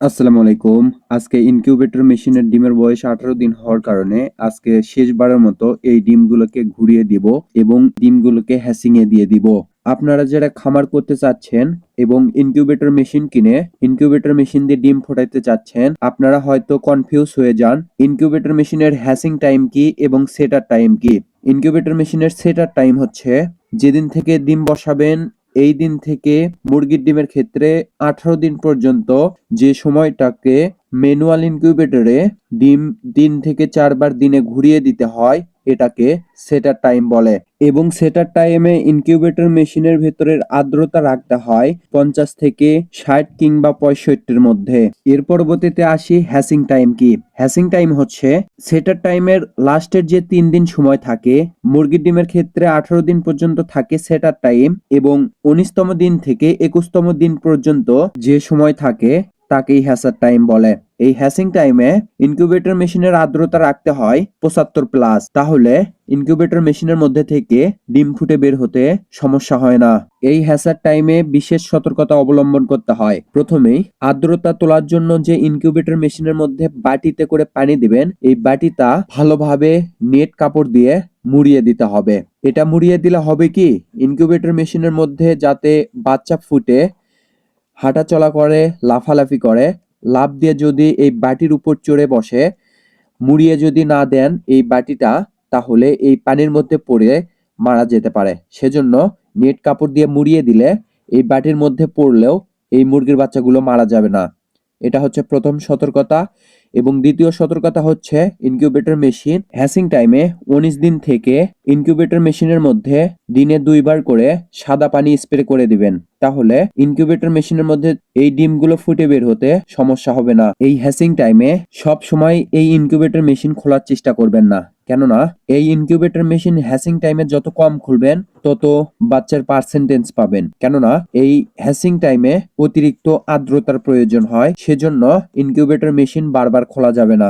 আসসালামু আলাইকুম। আজকে ইনকিউবেটর মেশিনের ডিমের বয়স আঠারো দিন হওয়ার কারণে আজকে শেষবারের মতো এই ডিমগুলোকে ঘুরিয়ে দিব এবং ডিমগুলোকে হ্যাসিং এ দিয়ে দিব। আপনারা যারা খামার করতে চাচ্ছেন এবং ইনকিউবেটর মেশিন কিনে ইনকিউবেটর মেশিন দিয়ে ডিম ফোটাইতে চাচ্ছেন, আপনারা হয়তো কনফিউজ হয়ে যান ইনকিউবেটর মেশিনের হ্যাসিং টাইম কি এবং সেটার টাইম কি? ইনকিউবেটর মেশিনের সেটার টাইম হচ্ছে যেদিন থেকে ডিম বসাবেন এই দিন থেকে মুরগির ডিমের ক্ষেত্রে আঠারো দিন পর্যন্ত যে সময়টাকে ম্যানুয়াল ইনকিউবেটরে ডিম তিন থেকে চারবার দিনে ঘুরিয়ে দিতে হয় এটাকে সেটার টাইম বলে। এবং সেটার টাইমে ইনকিউবেটর মেশিনের ভেতরের আর্দ্রতা রাখতে হয় পঞ্চাশ থেকে ষাট কিংবা পঁয়ষট্টির মধ্যে। এর পরবর্তীতে আসি হ্যাসিং টাইম কি। হ্যাসিং টাইম হচ্ছে সেটার টাইমের লাস্টের যে তিন দিন সময় থাকে, মুরগির ডিমের ক্ষেত্রে আঠারো দিন পর্যন্ত থাকে সেটার টাইম এবং উনিশতম দিন থেকে একুশতম দিন পর্যন্ত যে সময় থাকে তাকেই হ্যাসার টাইম বলে। এই হ্যাসিং টাইমে ইনকিউবেটর মেশিনের আর্দ্রতা রাখতে হয় পঁচাত্তর প্লাস। তাহলে ইনকিউবেটর মেশিনের মধ্যে থেকে ডিম ফুটে বের হতে সমস্যা হয় না। এই হ্যাসার টাইমে বিশেষ সতর্কতা অবলম্বন করতে হয়। প্রথমেই আর্দ্রতা তোলার জন্য যে ইনকিউবেটর মেশিনের মধ্যে বাটিতে করে পানি দিবেন, এই বাটিটা ভালোভাবে নেট কাপড় দিয়ে মুড়িয়ে দিতে হবে। এটা মুড়িয়ে দিলে হবে কি? ইনকিউবেটর মেশিনের মধ্যে যাতে বাচ্চা ফুটে হাঁটা চলা করে, লাফালাফি করে লাভ দিয়ে যদি এই বাটির উপর চড়ে বসে, মুড়িয়ে যদি না দেন এই বাটিটা, তাহলে এই পানির মধ্যে পড়ে মারা যেতে পারে। সেজন্য নেট কাপড় দিয়ে মুড়িয়ে দিলে এই বাটির মধ্যে পড়লেও এই মুরগির বাচ্চাগুলো মারা যাবে না। এটা হচ্ছে প্রথম সতর্কতা। এবং দ্বিতীয় সতর্কতা হচ্ছে ইনকিউবেটর মেশিন হ্যাসিং টাইমে উনিশ দিন থেকে ইনকিউবেটর মেশিনের মধ্যে দিনে দুইবার করে সাদা পানি স্প্রে করে দিবেন। তাহলে ইনকিউবেটর মেশিনের মধ্যে এই ডিমগুলো ফুটে বের হতে সমস্যা হবে না। এই হ্যাসিং টাইমে সব সময় এই ইনকিউবেটর মেশিন খোলার চেষ্টা করবেন না। কেননা, এই ইনকিউবেটর মেশিন হ্যাসিং টাইমে যত কম খুলবেন, তত বাচ্চার পার্সেন্টেজ পাবেন। কেননা, এই হ্যাসিং টাইমে অতিরিক্ত আর্দ্রতার প্রয়োজন হয়, সেজন্য ইনকিউবেটর মেশিন বারবার খোলা যাবে না।